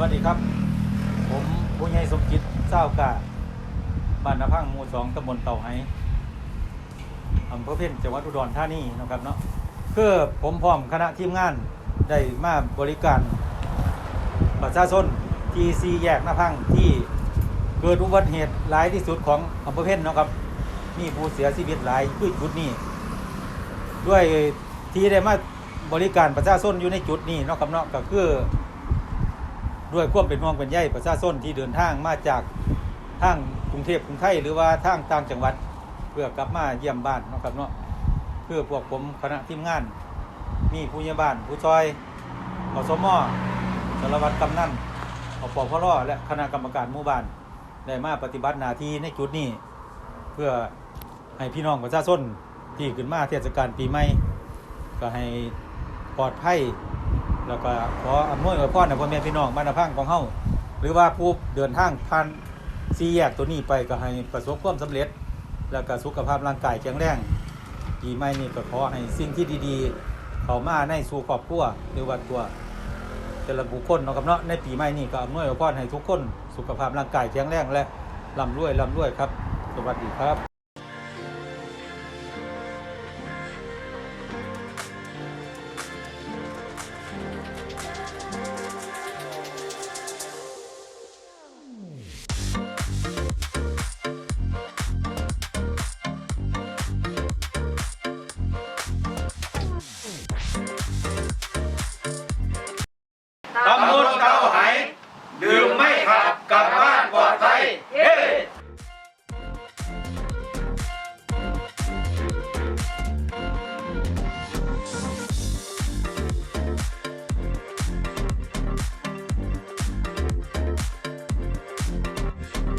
วัสดีครับ ผมผู้ใหญ่สมคิดเจ้ากาบ้านนาพังหมู่สองตำบลเต่าไฮอำเภอเพ่นจังหวัดอุดรธานีนะครับเนาะคือผมพร้อมคณะทีมงานได้มาบริการประชาชนที่ซีแยกนาพังที่เกิดอุบัติเหตุหลายที่สุดของอำเภอเพ่นเนะครับ มีผู้เสียชีวิตหลายคือจุดนี้ ด้วยที่ได้มาบริการประชาชนอยู่ในจุดนี้นะครับเนาะก็คือ ด้วยความเป็นห่วงเป็นใยประชาชนที่เดินทางมาจากทางกรุงเทพกรุงไทยหรือว่าทางต่างจังหวัดเพื่อกลับมาเยี่ยมบ้านนะครับเนาะเพื่อพวกผมคณะทีมงาน มีผู้ใหญ่บ้าน ผู้ซอยอสมอสารวัตรกำนันอปพลและคณะกรรมการหมู่บ้านได้มาปฏิบัติหน้าที่ในจุดนี้ เพื่อให้พี่น้องประชาชนที่ขึ้นมาเทศกาลปีใหม่ก็ให้ปลอดภัย แล้วก็ขออำนวยอวยพรในพ่อแม่พี่น้องบ้านนาพังของเฮาหรือว่าผู้เดินทางผ่านสี่แยกตัวนี้ไปก็ให้ประสบความสำเร็จ แล้วก็สุขภาพร่างกายแข็งแรงปีใหม่นี้ก็ขอให้สิ่งที่ดีๆ เข้ามาในสู่ครอบครัวหรือว่าตัวแต่ละบุคคลเนาะครับเนาะในปีใหม่นี้ก็อำนวยอวยพรให้ทุกคน สุขภาพร่างกายแข็งแรงและร่ำรวยร่ำรวยครับ สวัสดีครับ